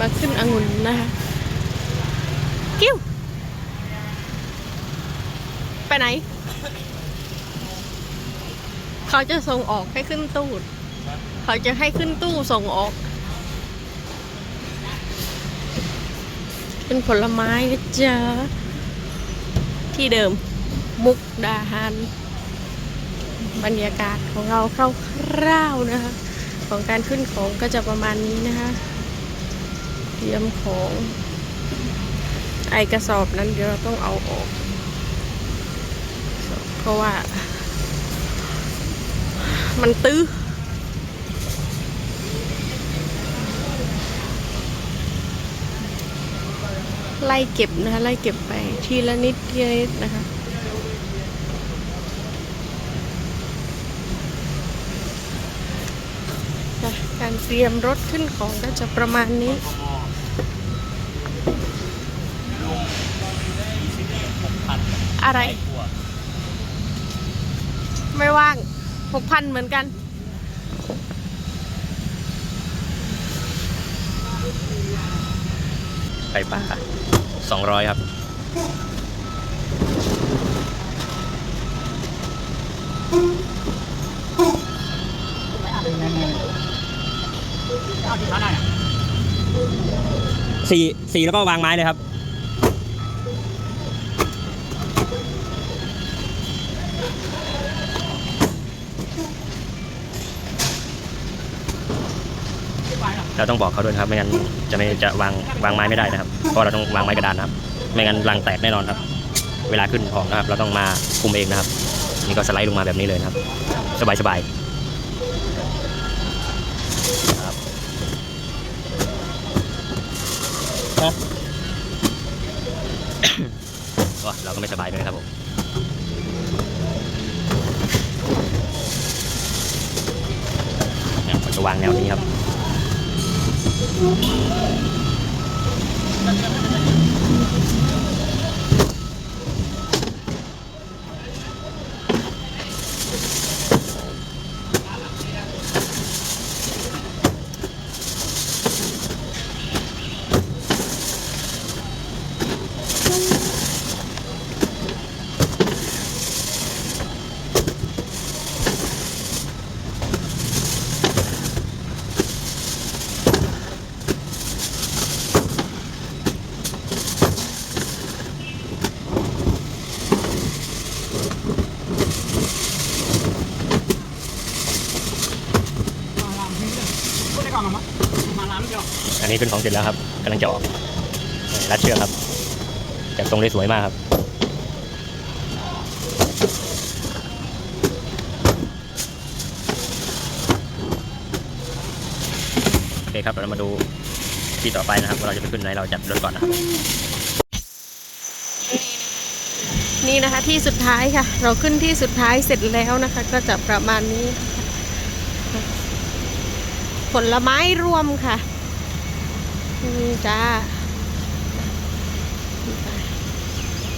มาขึ้นองุ่นนะคะกิ้ว ไปไหน เขาจะส่งออกให้ขึ้นตู้เขาจะให้ขึ้นตู้ส่งออก เป็นผลไม้นะจ๊ะที่เดิมมุกดาหารบรรยากาศของเราคร่าวๆนะคะของการขึ้นของก็จะประมาณนี้นะคะ เตรียมของ ไอกระสอบนั้นเดี๋ยวเราต้องเอาออก เพราะว่า มันตื้อไล่เก็บนะคะไล่เก็บไปทีละนิดทีละนิดนะคะค่ะการเตรียมรถขึ้นของก็จะประมาณนี้ อะไร ไม่ว่างหกพันเหมือนกันไข่ปลาสองร้อยครับสี่สี่แล้วก็วางไม้เลยครับ เราต้องบอกเขาด้วยนะครับไม่งั้นจะไม่จะวางวางไม้ไม่ได้นะครับเพราะเราต้องวางไม้กระดานนะครับ ไม่งั้นรังแตกแน่นอนครับ เวลาขึ้นของนะครับ เราต้องมาคุมเองนะครับ นี่ก็สไลด์ลงมาแบบนี้เลยนะครับ สบายสบายครับก็เราก็ไม่สบายด้วยครับผม เนี่ยผมจะวางแนวนี้ครับ อันนี้ขึ้นของเสร็จแล้วครับกำลังจะออกรัดเชือกครับจับตรงได้สวยมากครับโอเคครับเรามาดูที่ต่อไปนะครับว่าเราจะไปขึ้นไหนเราจัดรถก่อนนะครับนี่นะคะที่สุดท้ายค่ะ เราขึ้นที่สุดท้ายเสร็จแล้วนะคะ ก็จะประมาณนี้ค่ะ ผลไม้รวมค่ะนี่จ้า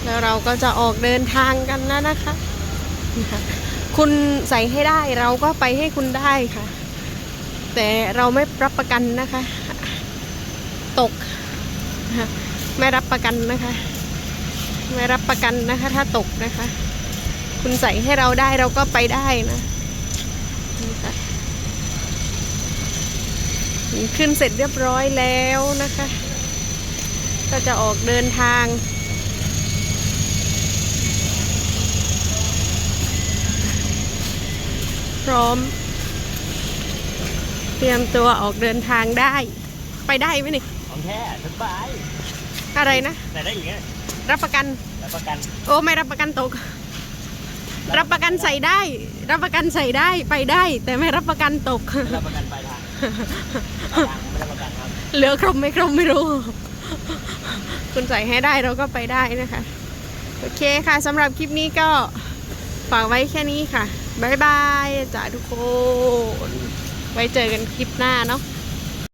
แล้วเราก็จะออกเดินทางกันแล้วนะคะ คุณใส่ให้ได้เราก็ไปให้คุณได้ค่ะ แต่เราไม่รับประกันนะคะ ตก ไม่รับประกันนะคะ ไม่รับประกันนะคะ ถ้าตกนะคะ คุณใส่ให้เราได้เราก็ไปได้นะนี่ค่ะ ขึ้นเสร็จเรียบร้อยแล้วนะคะ ก็จะออกเดินทางพร้อม เตรียมตัวออกเดินทางได้ ไปได้ไหมนี่ของแท้สบาย อะไรนะ แต่ได้อย่างเงี้ยรับประกัน รับประกัน โอ้ไม่รับประกันตก รับประกันใส่ได้ รับประกันใส่ได้ไปได้ แต่ไม่รับประกันตกไม่รับประกันปลายทางปลายท เหลือครบไม่ครบไม่รู้ คุณใส่ให้ได้เราก็ไปได้นะคะ โอเคค่ะสำหรับคลิปนี้ก็ฝากไว้แค่นี้ค่ะ บ๊ายบายจ้าทุกคน ไว้เจอกันคลิปหน้าเนาะ